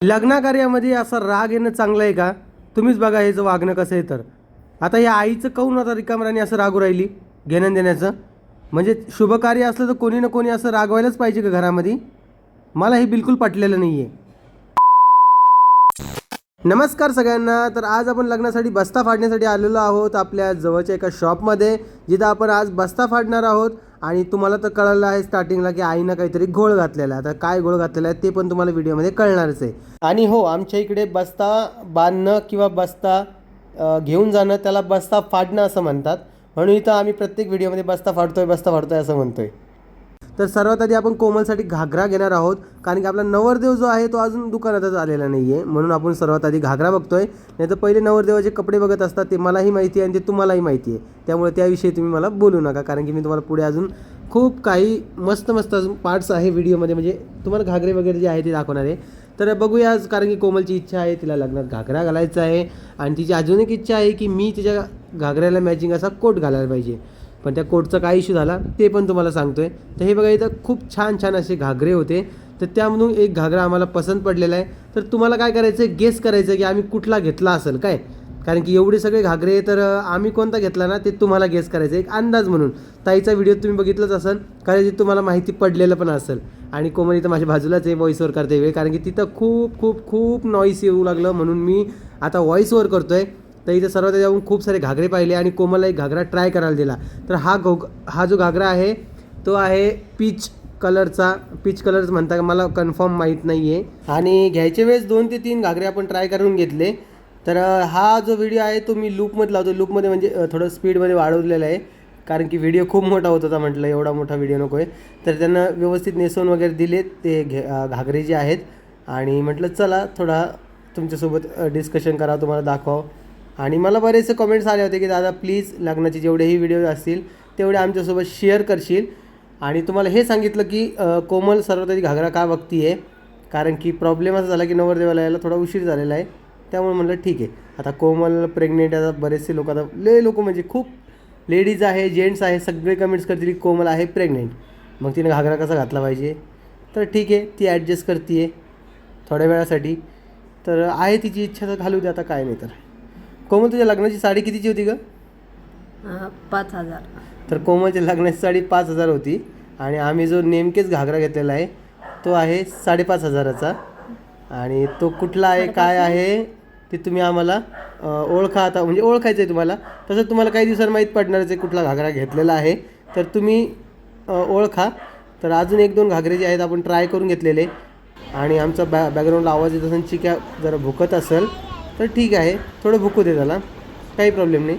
लग्नाकार्यामध्ये असा राग येणं चांगलं आहे का? तुम्हीच बघा याचं वागणं कसं आहे तर. आता या आईचं काऊन आता रिकामराने असं रागू राहिली? घेणं देण्याचं? म्हणजे शुभकार्य असलं तर कोणी ना कोणी असं रागवायलाच पाहिजे का घरामध्ये? मला हे बिलकुल पटलेलं नाही आहे नमस्कार सगळ्यांना. तर आज आपण लग्नासाठी बस्ता फाडण्यासाठी आलेलो आहोत आपल्या जवळच्या एका शॉपमध्ये जिथं आपण आज बस्ता फाडणार आहोत. आणि तुम्हाला तर कळलं आहे स्टार्टिंगला की आईनं काहीतरी घोळ घातलेला आहे. आता काय घोळ घातलेला आहे ते पण तुम्हाला व्हिडिओमध्ये कळणारच आहे. आणि हो आमच्या इकडे बस्ता बांधणं किंवा बस्ता घेऊन जाणं त्याला बस्ता फाडणं असं म्हणतात. म्हणून इथं आम्ही प्रत्येक व्हिडिओमध्ये बस्ता फाडतोय बस्ता फाडतोय असं म्हणतोय. तर सर्वात आधी आपण कोमलसाठी घागरा घेणार आहोत कारण की आपला नवरदेव जो आहे तो अजून दुकानातच आलेला नाही आहे म्हणून आपण सर्वात आधी घागरा बघतोय. नाही तर पहिले नवरदेवाचे कपडे बघत असतात ते मलाही माहिती आहे आणि ते तुम्हालाही माहिती आहे. त्यामुळे त्याविषयी तुम्ही मला बोलू नका कारण की मी तुम्हाला पुढे अजून खूप काही मस्त मस्त अजून पार्ट्स आहे व्हिडिओमध्ये म्हणजे तुम्हाला घागरे वगैरे जे आहे ते दाखवणार आहे. तर बघूया आज कारण की कोमलची इच्छा आहे तिला लग्नात घागरा घालायचा आहे. आणि तिची अजून एक इच्छा आहे की मी तिच्या घागऱ्याला मॅचिंग असा कोट घालायला पाहिजे. पण त्या कोटचा काय इश्यू झाला ते पण तुम्हाला सांगतो आहे तर हे बघा इथं खूप छान छान असे घागरे होते. तर त्यामधून एक घागरा आम्हाला पसंत पडलेला आहे. तर तुम्हाला काय करायचं आहे गेस करायचं की आम्ही कुठला घेतला असेल काय? कारण की एवढे सगळे घागरे तर आम्ही कोणता घेतला ना ते तुम्हाला गेस करायचं एक अंदाज म्हणून. ताईचा व्हिडिओ तुम्ही बघितलंच असेल. कदाचित तुम्हाला माहिती पडलेलं पण असेल. आणि कोमल इथं माझ्या बाजूलाच आहे व्हॉइसवर करते वेळ. कारण की तिथं खूप खूप खूप नॉईस येऊ लागलं म्हणून मी आता व्हॉईसवर करतो आहे तर इथे सर्वात आधी जाऊन खूप सारे घागरे पाहिले आणि कोमलला एक घागरा ट्राय करायला दिला. तर हा घो हा जो घागरा आहे तो आहे पीच कलरचा पीच कलर म्हणता का मला कन्फर्म माहीत नाही आहे आणि घ्यायच्या वेळेस दोन ते तीन घागरे आपण ट्राय करून घेतले. तर हा जो व्हिडिओ आहे तो मी लूपमध्ये लावतो लूपमध्ये म्हणजे थोडं स्पीडमध्ये वाढवलेला आहे. कारण की व्हिडिओ खूप मोठा होत होता म्हटलं एवढा मोठा व्हिडिओ नको आहे तर त्यांना व्यवस्थित नेसवून वगैरे दिले ते घे घागरे जे आहेत. आणि म्हटलं चला थोडा तुमच्यासोबत डिस्कशन करा तुम्हाला दाखवा आणि मला बरेचसे कमेंट्स आले होते की दादा प्लीज लग्नाचे जेवढेही व्हिडिओज असतील तेवढे आमच्यासोबत शेअर करशील. आणि तुम्हाला हे सांगितलं की कोमल सर्वात घागरा का बघती आहे कारण की प्रॉब्लेम असा झाला की नवरदेवाला यायला थोडा उशीर झालेला आहे. त्यामुळे म्हणलं ठीक आहे. आता कोमल प्रेग्नेंट आता बरेचसे लोक आता लय लोक म्हणजे खूप लेडीज आहे जेंट्स आहे सगळे कमेंट्स करतील की कोमल आहे प्रेग्नेंट मग तिने घागरा कसा घातला पाहिजे? तर ठीक आहे ती ॲडजस्ट करते आहे थोड्या वेळासाठी. तर आहे तिची इच्छा तर घालू दे आता काय नाही तर. कोमल तुझ्या लग्नाची साडी कितीची होती हा, पाच हजार. तर कोमलच्या लग्नाची साडी पाच हजार होती आणि आम्ही जो नेमकेच घागरा घेतलेला आहे तो आहे साडेपाच हजाराचा. आणि तो कुठला आहे काय आहे ते तुम्ही आम्हाला ओळखा आता. म्हणजे ओळखायचं आहे तुम्हाला. तसं तुम्हाला काही दिवसांनी माहीत पडणारच आहे कुठला घागरा घेतलेला आहे. तर तुम्ही ओळखा. तर अजून एक दोन घागरे जे आहेत आपण ट्राय करून घेतलेले. आणि आमचा बॅ बॅकग्राऊंडला आवाज येत असेल चिक्या जरा भुकत असेल. तर ठीक आहे. थोडं भुकू दे त्याला. काही प्रॉब्लेम नाही.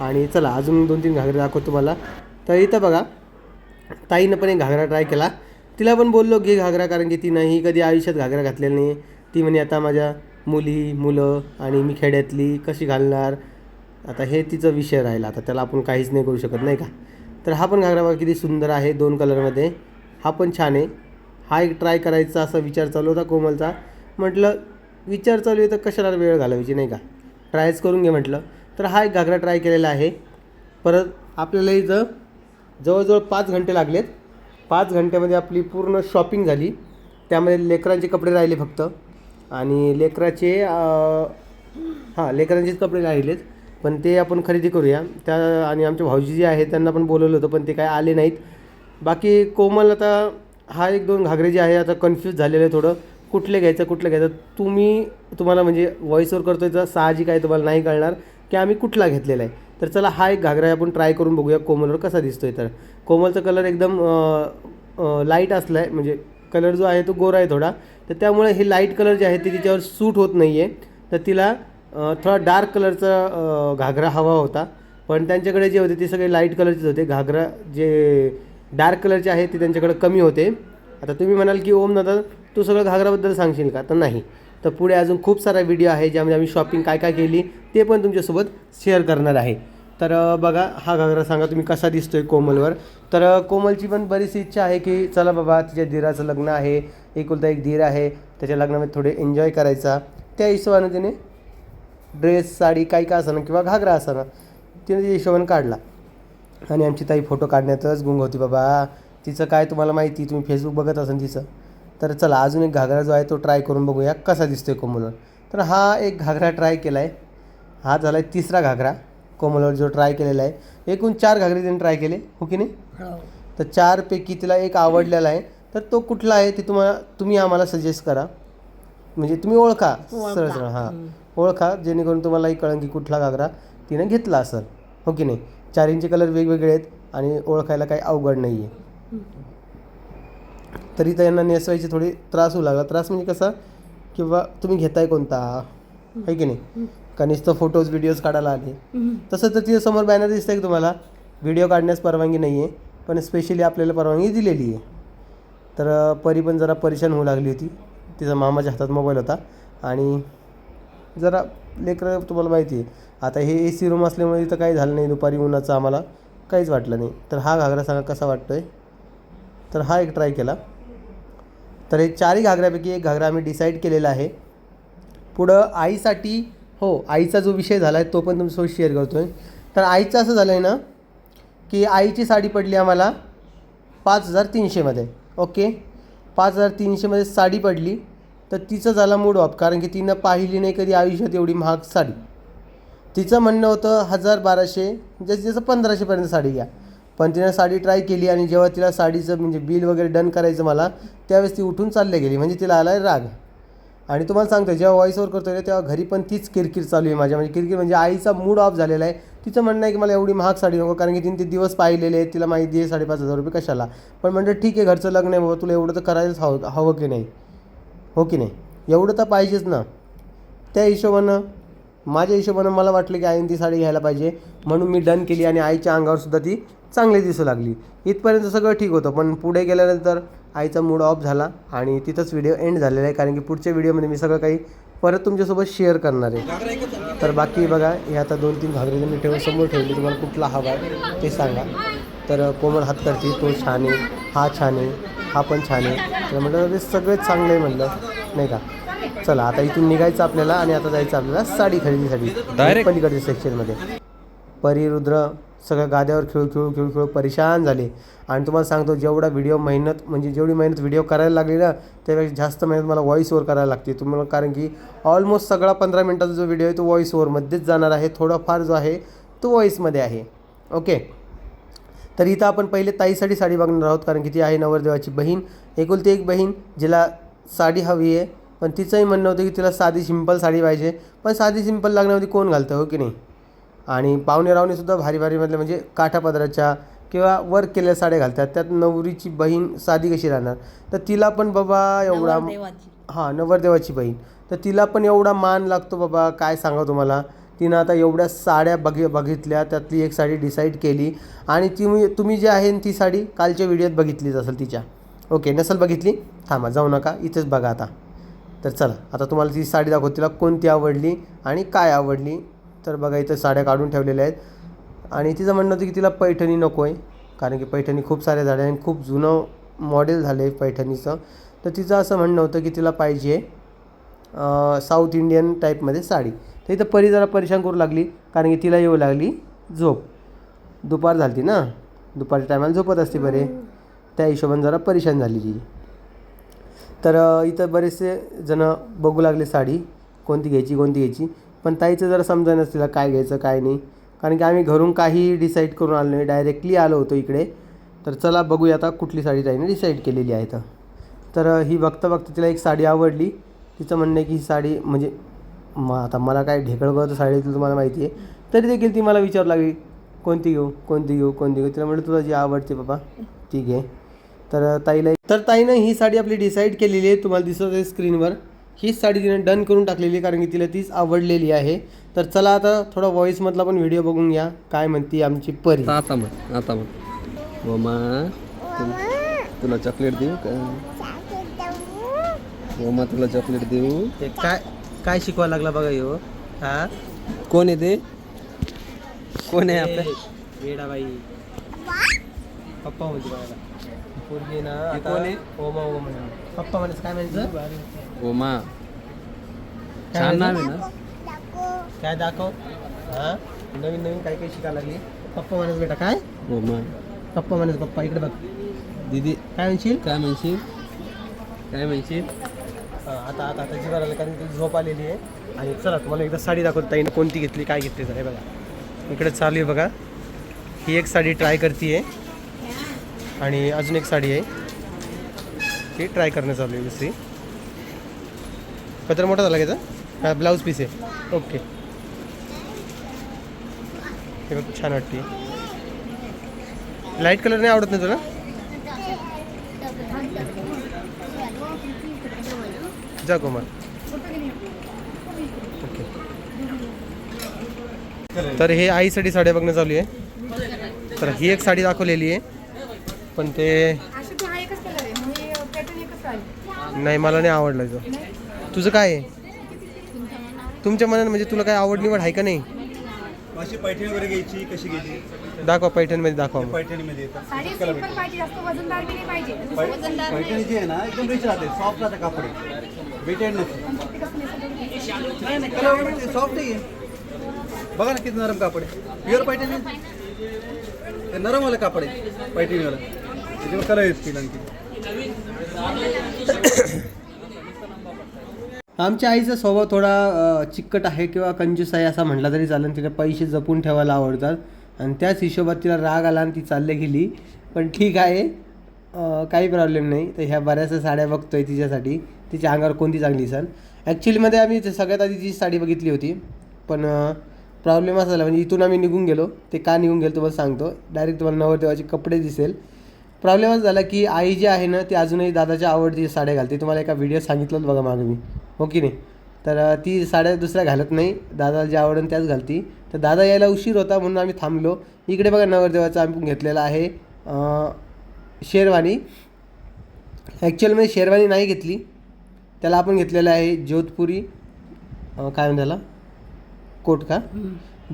आणि चला अजून दोन तीन घागरे दाखवतो तुम्हाला. तर इथं बघा ताईनं पण एक घागरा ट्राय केला. तिला पण बोललो घे घागरा कारण की तिनंही कधी आयुष्यात घागरा घातलेला नाही ती म्हणे आता माझ्या मुली मुलं आणि मी खेड्यातली कशी घालणार? आता हे तिचं विषय राहिला. आता त्याला आपण काहीच नाही करू शकत नाही का? तर हा पण घागरा बघा किती सुंदर आहे दोन कलरमध्ये हा पण छान आहे. हा एक ट्राय करायचा असा विचार चालू होता कोमलचा. म्हटलं विचार चालू आहे तर कशाला वेळ घालवायची नाही का? ट्रायच करून घे म्हटलं. तर हा एक घागरा ट्राय केलेला आहे. परत आपल्याला इथं जवळजवळ पाच घंटे लागलेत. पाच घंट्यामध्ये आपली पूर्ण शॉपिंग झाली. त्यामध्ये लेकरांचे कपडे राहिले फक्त. आणि लेकराचे हां लेकरांचेच कपडे राहिलेत. पण ते आपण खरेदी करूया. त्या आणि आमचे भाऊजी जे आहेत त्यांना पण बोलवलं होतं पण ते काय आले नाहीत. बाकी कोमल आता हा एक दोन घागरे जे आहे आता कन्फ्यूज झालेलं आहे थोडं. कुठले घ्यायचं कुठलं घ्यायचं तुम्ही तुम्हाला म्हणजे व्हॉईसवर करतो आहे तर साहजिक आहे तुम्हाला नाही कळणार की आम्ही कुठला घेतलेला आहे. तर चला हा एक घागरा आपण ट्राय करून बघूया कोमलवर कसा दिसतो आहे तर. कोमलचा कलर एकदम लाइट असला आहे म्हणजे कलर जो आहे तो गोरा आहे थोडा. तर त्यामुळे हे लाइट कलर जे आहे ते तिच्यावर सूट होत नाही आहे तर तिला थोडा डार्क कलरचा घागरा हवा होता. पण त्यांच्याकडे जे होते ते सगळे लाइट कलरचेच होते. घागरा जे डार्क कलरचे आहे ते त्यांच्याकडे कमी होते. आता तुम्ही म्हणाल की ओम दादा तू सगळं घागराबद्दल सांगशील का? तर नाही. तर पुढे अजून खूप सारा व्हिडिओ आहे ज्यामध्ये आम्ही शॉपिंग काय काय केली ते पण तुमच्यासोबत शेअर करणार आहे. तर बघा हा घागरा सांगा तुम्ही कसा दिसतोय कोमलवर. तर कोमलची पण बरीचशी इच्छा आहे की चला बाबा तिच्या धीराचं लग्न आहे. एकुलता एक धीर आहे. त्याच्या लग्नामध्ये थोडे एन्जॉय करायचा. त्या हिशोबानं तिने ड्रेस साडी काही का असाना किंवा घागरा असाना तिने त्या हिशोबाने काढला. आणि आमची ताई फोटो काढण्यातच गुंग होती बाबा. तिचं काय तुम्हाला माहिती? तुम्ही फेसबुक बघत असाल तिचं. तर चला अजून एक घागरा जो आहे तो ट्राय करून बघूया कसा दिसतोय कोमलवर. तर हा एक घागरा ट्राय केला आहे हा झाला आहे तिसरा घागरा कोमलवर जो ट्राय केलेला आहे. एकूण चार घागरे तिने ट्राय केले हो की नाही? हो. तर चारपैकी तिला एक आवडलेला आहे. तर तो कुठला आहे ते तुम्हाला तुम्ही आम्हाला सजेस्ट करा. म्हणजे तुम्ही ओळखा सरळ सरळ हां. ओळखा जेणेकरून तुम्हालाही कळन की कुठला घागरा तिने घेतला असेल. हो की नाही? चारींचे कलर वेगवेगळे आहेत आणि ओळखायला काही अवघड नाही आहे तरी तर यांना नेसवायचे थोडी त्रास होऊ लागला. त्रास म्हणजे कसा किंवा तुम्ही घेताय कोणता आहे की नाही? का नुसतं फोटोज व्हिडिओज काढायला आले? तसं तर तिथं समोर बॅनर दिसतंय की तुम्हाला व्हिडिओ काढण्यास परवानगी नाही आहे पण स्पेशली आपल्याला परवानगी दिलेली आहे. तर परी पण जरा परेशान होऊ लागली होती. तिचा मामाच्या हातात मोबाईल होता. आणि जरा लेकरं तुम्हाला माहिती आहे आता हे ए सी रूम असल्यामुळे इथं काही झालं नाही. दुपारी उन्हाचं आम्हाला काहीच वाटलं नाही. तर हा घागरा सांगा कसा वाटतो आहे तर हा एक ट्राय केला. तर हे चारही घागऱ्यापैकी एक घागरा आम्ही डिसाईड केलेला आहे. पुढं आईसाठी हो आईचा जो विषय झाला आहे तो पण तुमच्यासोबत शेअर करतो आहे तर आईचं असं झालं आहे ना की आईची साडी पडली आम्हाला पाच हजार तीनशेमध्ये ओके? पाच हजार तीनशेमध्ये साडी पडली तर तिचं झाला मूड ऑफ कारण की तिनं पाहिली नाही कधी आयुष्यात एवढी महाग साडी. तिचं म्हणणं होतं हजार बाराशे जसं जसं पंधराशेपर्यंत साडी घ्या. पण तिनं साडी ट्राय केली आणि जेव्हा तिला साडीचं म्हणजे बिल वगैरे डन करायचं मला त्यावेळेस ती उठून चालले गेली. म्हणजे तिला आला राग. आणि तुम्हाला सांगतो जेव्हा व्हॉइसवर करतो आहे तेव्हा घरी पण तीच किरकिर चालू आहे माझ्या. म्हणजे किरकिर म्हणजे आईचा मूड ऑफ झालेला आहे. तिचं म्हणणं आहे की मला एवढी महाग साडी नको कारण की तिने ते दिवस पाहिलेले आहेत. तिला माहिती आहे साडेपाच हजार रुपये कशाला. पण म्हणलं ठीक आहे घरचं लग्न आहे बाबा तुला एवढं तर करायलाच हवं हवं की नाही? हो की नाही? एवढं तर पाहिजेच ना. त्या हिशोबानं माझ्या हिशोबानं मला वाटलं की आईने ती साडी घ्यायला पाहिजे. म्हणून मी डन केली आणि आईच्या अंगावर सुद्धा ती चांगली दिसू लागली. इथपर्यंत सगळं ठीक होतं पण पुढे गेल्यानंतर आईचा मूड ऑफ झाला आणि तिथंच व्हिडिओ एंड झालेला आहे. कारण की पुढच्या व्हिडिओमध्ये मी सगळं काही परत तुमच्यासोबत शेअर करणार आहे. तर बाकी बघा हे आता दोन तीन घागरे मी ठेवून समोर ठेवली. तुम्हाला कुठला हवा आहे ते सांगा. तर कोमल हात करते तो छान आहे हा छान आहे हा पण छान आहे. तर म्हटलं ते सगळेच चांगले आहे म्हटलं नाही का? चला आता इथून निघायचं आपल्याला आणि आता जायचं आपल्याला साडी खरेदीसाठी? पलीकडच्या सेक्शनमध्ये परी रुद्र सगळं गाद्यावर खेळू खेळू खेळू खेळू परेशान झाले. आणि तुम्हाला सांगतो जेवढा व्हिडिओ मेहनत म्हणजे जेवढी मेहनत व्हिडिओ करायला लागली ना त्यापेक्षा जास्त मेहनत मला व्हॉइस ओव्हर करायला लागते. तुम्हाला कारण की ऑलमोस्ट सगळा पंधरा मिनटाचा जो व्हिडिओ आहे तो व्हॉइस ओव्हरमध्येच जाणार आहे. थोडाफार जो आहे तो व्हॉइसमध्ये आहे. ओके तर इथं आपण पहिले ताईसाठी साडी बघणार आहोत कारण की ती आहे नवरदेवाची बहीण. एकुलती एक बहीण जिला साडी हवी आहे. पण तिचंही म्हणणं होतं की तिला साधी सिंपल साडी पाहिजे. पण साधी सिंपल लग्नामध्ये कोण घालतं हो की नाही? आणि पाहुणे रावणेसुद्धा भारी भारीमधले म्हणजे काठापदराच्या किंवा वर्क केलेल्या साड्या घालतात. त्यात नवरीची बहीण साधी कशी राहणार? तर तिला पण बाबा एवढा हां नवरदेवाची बहीण. तर तिला पण एवढा मान लागतो बाबा काय सांगा तुम्हाला? तिनं आता एवढ्या साड्या बघि बघितल्या त्यातली एक साडी डिसाईड केली. आणि तुम्ही तुम्ही जी आहे ती साडी कालच्या व्हिडिओत बघितलीच असेल तिच्या. ओके नसेल बघितली? थांबा जाऊ नका. इथेच बघा आता. तर चला आता तुम्हाला ती साडी दाखवतो तिला कोणती आवडली आणि काय आवडली तर बघा इथं साड्या काढून ठेवलेल्या आहेत. आणि तिचं म्हणणं होतं की तिला पैठणी नको आहे कारण की पैठणी खूप साऱ्या झाड्या आणि खूप जुनं मॉडेल झालं आहे पैठणीचं. तर तिचं असं म्हणणं होतं की तिला पाहिजे साऊथ इंडियन टाईपमध्ये साडी. तर इथं परी जरा परेशान करू लागली कारण की तिला येऊ लागली झोप. दुपार झाली ना दुपारच्या टायमाला झोपत असते बरे त्या हिशोबाने जरा परेशान झाली ती. तर इथं बरेचसे जणं बघू लागले साडी कोणती घ्यायची कोणती घ्यायची. पण ताईचं जरा समजायनंच तिला काय घ्यायचं काय नाही. कारण की आम्ही घरून काही डिसाईड करून आलो नाही. डायरेक्टली आलो होतो इकडे. तर चला बघूया आता कुठली साडी ताईने डिसाईड केलेली आहे तर तर ही बघता बघता तिला एक साडी आवडली. तिचं म्हणणं आहे की ही साडी म्हणजे म आता मला काय ढेकळ करतो साडीतलं तुम्हाला माहिती आहे. तरी देखील ती मला विचारू लागली कोणती घेऊ कोणती घेऊ कोणती घेऊ? तिला म्हटलं तुला जी आवडते बाबा ती घे. तर ताईला तर ताईनं ही साडी आपली डिसाईड केलेली आहे तुम्हाला दिसत आहे स्क्रीनवर हीच साडी तिने डन करून टाकलेली आहे कारण की तिला तीच आवडलेली आहे. तर चला आता थोडा व्हॉईसमधला पण व्हिडिओ बघून घ्या काय म्हणते आमची परी. आता म्हण आता ओमा तुला- चॉकलेट देऊ का? तुला चॉकलेट देऊ? ते काय काय शिकवायला लागला बघा ह्यो हा? कोण आहे ते? कोण आहे आपल्या वेडाबाई पप्पा म्हणते बघायला पोरगी ना आता कोण आहे? ओमा ओमा म्हणे पप्पा म्हणायचं काय म्हणायचं ओमा. काय छान नाव? आहे ना? काय दाखव. हा? नवीन नवीन काय काय शिकायला लागली? पप्पा म्हणायचं बेटा काय? ओमा. पप्पा म्हणायचं पप्पा इकडे बघ. दीदी. काय म्हणशील? काय म्हणशील? काय म्हणशील? हा, आता आता आता जी करायला कारण ती झोप आलेली आहे. आणि चला तुम्हाला एकदा साडी दाखवता. येईल कोणती घेतली काय घेतली हे बघा. इकडे चालू आहे बघा. ही एक साडी ट्राय करते आहे आणि अजून एक साडी आहे. ती ट्राय करणं चालू आहे दुसरी. पत्र मोठा झाला का हा ब्लाऊज पीस आहे. ओके हे बघ छान वाटते. लाइट कलर नाही आवडत ना तुला? जा कुमार ओके तर हे आईसाठी साड्या बघणं चालू आहे. तर ही एक साडी दाखवलेली आहे. पण ते नाही मला नाही आवडलं तो. तुझं काय आहे? तुमच्या मनात म्हणजे तुला काय आवड निवड आहे का नाही? अशी पैठणी वगैरे घ्यायची कशी घ्यायची? दाखवा पैठणमध्ये दाखवा. पैठणीमध्ये पैठणी जी आहे ना एकदम रिच राहते. सॉफ्ट राहते कापड. वेटेड नसते सॉफ्ट आहे बघा ना किती नरम कापड. आहे प्युअर पैठणी ते नरमवालं कापड आहे पैठणीवालं. त्याच्यावर कलर आणखी आमच्या आईचा स्वभाव थोडा चिकट आहे किंवा कंजूस आहे असा म्हटला तरी चालेल. तिला पैसे जपून ठेवायला आवडतात. आणि त्याच हिशोबात तिला राग आला आणि ती चालली गेली. पण ठीक आहे. काही प्रॉब्लेम नाही. तर ह्या बऱ्याचशा साड्या बघतोय तिच्यासाठी. तिच्या अंगावर कोणती चांगली सण ॲक्च्युलीमध्ये आम्ही सगळ्यात आधी जी साडी बघितली होती. पण प्रॉब्लेम असा झाला. म्हणजे इथून आम्ही निघून गेलो. ते का निघून गेलो तुम्हाला सांगतो. डायरेक्ट तुम्हाला नवरदेवाचे कपडे दिसेल. प्रॉब्लेम असा झाला की आई जी आहे ना ती अजूनही दादाच्या आवडती साड्या घालते. तुम्हाला एका व्हिडिओ सांगितलं बघा मागे मी. हो की नाही? तर ती साड्या दुसऱ्या घालत नाही. दादाला जे आवडेल त्याच घालती. तर दादा यायला उशीर होता म्हणून आम्ही थांबलो. इकडे बघा नवरदेवाचा आम्ही घेतलेला आहे. शेरवानी. ॲक्च्युअलमध्ये शेरवानी नाही घेतली. त्याला आपण घेतलेलं आहे जोधपुरी. काय त्याला? कोट का?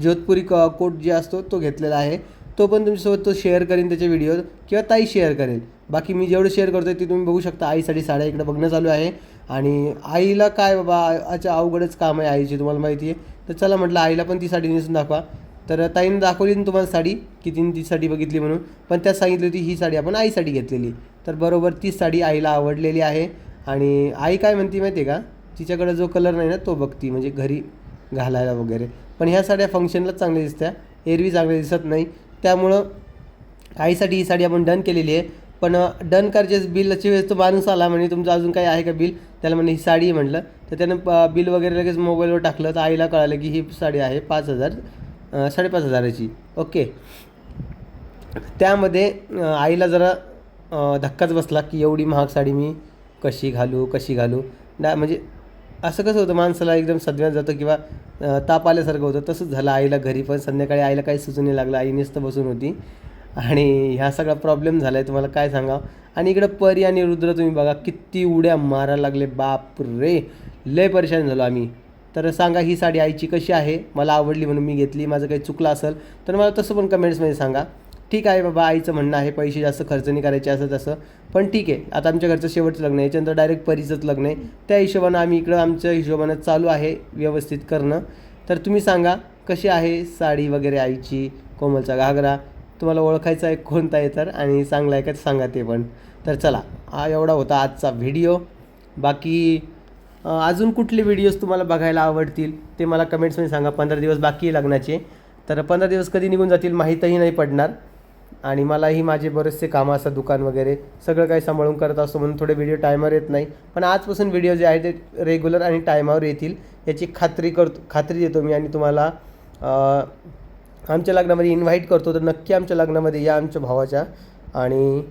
जोधपुरी क कोट जे असतो तो घेतलेला आहे. तो पण तुमच्यासोबत तो शेअर करेन त्याचे व्हिडिओ किंवा ताई शेअर करेल. बाकी मी जेवढं शेअर करतो ते तुम्ही बघू शकता. आईसाठी साड्या इकडं बघणं चालू आहे. आणि आईला काय बाबा अच्छा अवघडच काम आहे आईची तुम्हाला माहिती आहे. तर चला म्हटलं आईला पण ती साडी नेसून दाखवा. तर ताईनं दाखवली ना तुम्हाला साडी की तिने ती साडी बघितली म्हणून. पण त्यात सांगितली होती ही साडी आपण आईसाठी घेतलेली. तर बरोबर तीच साडी आईला आवडलेली आहे. आणि आई काय म्हणते माहिती आहे का? तिच्याकडे जो कलर नाही ना तो बघती म्हणजे घरी घालायला वगैरे. पण ह्या साड्या फंक्शनलाच चांगल्या दिसत्या. एरवी चांगल्या दिसत नाही. त्यामुळं आईसाठी ही साडी आपण डन केलेली आहे. पण डन करायचे बिलची वेळेस तो माणूस आला म्हणजे तुमचं अजून काही आहे का बिल? त्याला म्हणे ही साडी म्हटलं. तर त्यानं बिल वगैरे लगेच मोबाईलवर टाकलं. तर आईला कळालं की ही साडी आहे पाच हजार साडेपाच हजाराची. ओके. त्यामध्ये आईला जरा धक्काच बसला की एवढी महाग साडी मी कशी घालू कशी घालू? डा म्हणजे असं कसं होतं माणसाला एकदम सदव्यात जातं किंवा ताप आल्यासारखं होतं. तसंच झालं आईला घरी पण संध्याकाळी आईला काही सुचून नाही लागलं. आई नुसतं बसून होती. आणि ह्या सगळा प्रॉब्लेम झाला आहे तुम्हाला काय सांगावं? आणि इकडं परी आणि रुद्र तुम्ही बघा किती उड्या मारायला लागले. बाप रे! लय परेशान झालो आम्ही. तर सांगा ही साडी आईची कशी आहे? मला आवडली म्हणून मी घेतली. माझं काही चुकलं असेल तर मला तसं पण कमेंट्समध्ये सांगा. ठीक आहे बाबा आईचं म्हणणं आहे पैसे जास्त खर्च नाही करायचे असं तसं. पण ठीक आहे आता आमच्या घरचं शेवटचं लग्न आहे याच्यानंतर डायरेक्ट परीचंच लग्न आहे. त्या हिशोबानं आम्ही इकडं आमच्या हिशोबानं चालू आहे व्यवस्थित करणं. तर तुम्ही सांगा कशी आहे साडी वगैरे आईची कोमलचा घागरा? तुम्हाला ओळखायचा आहे कोणता आहे तर आणि चांगला आहे का सांगा ते पण. तर चला हा एवढा होता आजचा व्हिडिओ. बाकी अजून कुठले व्हिडिओज तुम्हाला बघायला आवडतील ते मला कमेंट्समध्ये सांगा. पंधरा दिवस बाकी आहे लग्नाचे. तर पंधरा दिवस कधी निघून जातील माहीतही नाही पडणार. आणि मलाही माझे बरेचसे कामं असतात दुकान वगैरे सगळं काही सांभाळून करत असतो म्हणून थोडे व्हिडिओ टायमावर येत नाही. पण आजपासून व्हिडिओ जे आहेत ते रेग्युलर आणि टायमावर येतील याची खात्री करतो खात्री देतो मी आणि तुम्हाला आमच्या लग्नामध्ये इन्व्हाइट करतो. तर नक्की आमच्या लग्नामध्ये या आमच्या भावाच्या आणि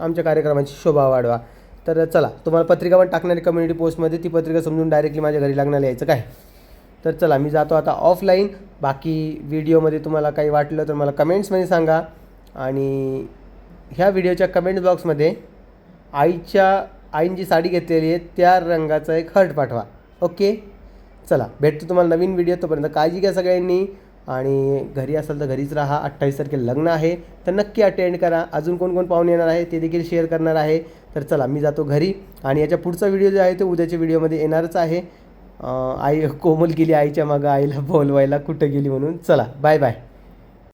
आमच्या कार्यक्रमाची शोभा वाढवा. तर चला तुम्हाला पत्रिका पण टाकणारी कम्युनिटी पोस्टमध्ये ती पत्रिका समजून डायरेक्टली माझ्या घरी लग्नाला यायचं काय? तर चला मी जातो आता ऑफलाईन बाकी व्हिडिओमध्ये तुम्हाला काही वाटलं तर मला कमेंट्समध्ये सांगा. आणि ह्या व्हिडिओच्या कमेंट बॉक्समध्ये आईच्या आईने जी साडी घेतलेली आहे त्या रंगाचा एक हर्ट पाठवा. ओके चला भेटतो तुम्हाला नवीन व्हिडिओ तोपर्यंत काळजी घ्या सगळ्यांनी. आणि घरी असाल तर घरीच राहा. अठ्ठावीस तारखेला लग्न आहे. तर नक्की अटेंड करा. अजून कोण कोण पाहुणे येणार आहे ते देखील शेअर करणार आहे. तर चला मी जातो घरी. आणि याच्या पुढचा व्हिडिओ जो आहे तो उद्याच्या व्हिडिओमध्ये येणारच आहे. आई कोमल गेली आईच्या मागं आईला बोलवायला कुठं गेली म्हणून. चला बाय बाय